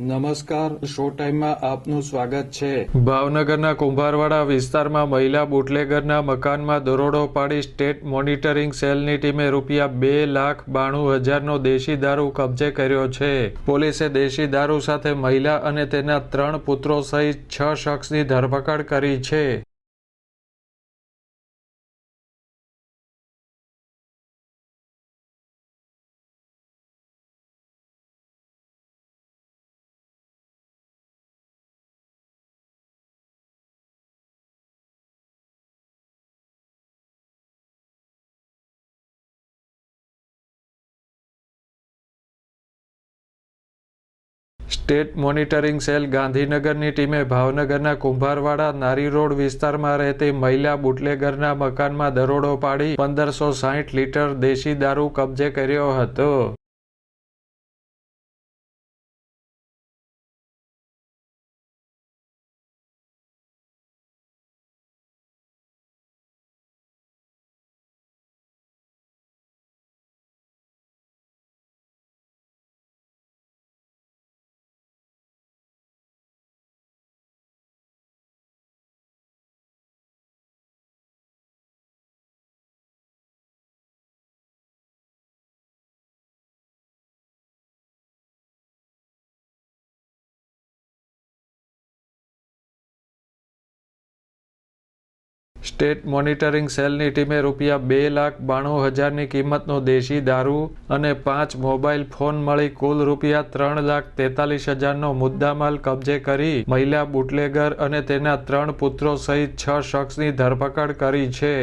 નમસ્કાર શો ટાઈમમાં આપનું સ્વાગત છે. ભાવનગરના કુંભારવાડા વિસ્તારમાં મહિલા બુટલેગરના મકાનમાં દરોડો પાડી સ્ટેટ મોનિટરિંગ સેલની ટીમે રૂપિયા બે લાખ બાણું હજારનો દેશી દારૂ કબજે કર્યો છે. પોલીસે દેશી દારૂ સાથે મહિલા અને તેના ત્રણ પુત્રો સહિત છ શખ્સની ધરપકડ કરી છે. સ્ટેટ મોનિટરિંગ સેલ ગાંધીનગરની ટીમે ભાવનગરના કુંભારવાડા નારી રોડ વિસ્તારમાં રહેતી મહિલા બુટલેગરના મકાનમાં દરોડો પાડી પંદરસો સાહીઠ લીટર દેશી દારૂ કબજે કર્યો હતો. સ્ટેટ મોનિટરિંગ સેલની ટીમે રૂપિયા બે લાખ બાણું હજારની કિંમતનો દેશી દારૂ અને પાંચ મોબાઈલ ફોન મળી કુલ રૂપિયા ત્રણ લાખ તેતાલીસ હજારનો મુદ્દામાલ કબજે કરી મહિલા બુટલેગર અને તેના ત્રણ પુત્રો સહિત છ શખ્સની ધરપકડ કરી છે.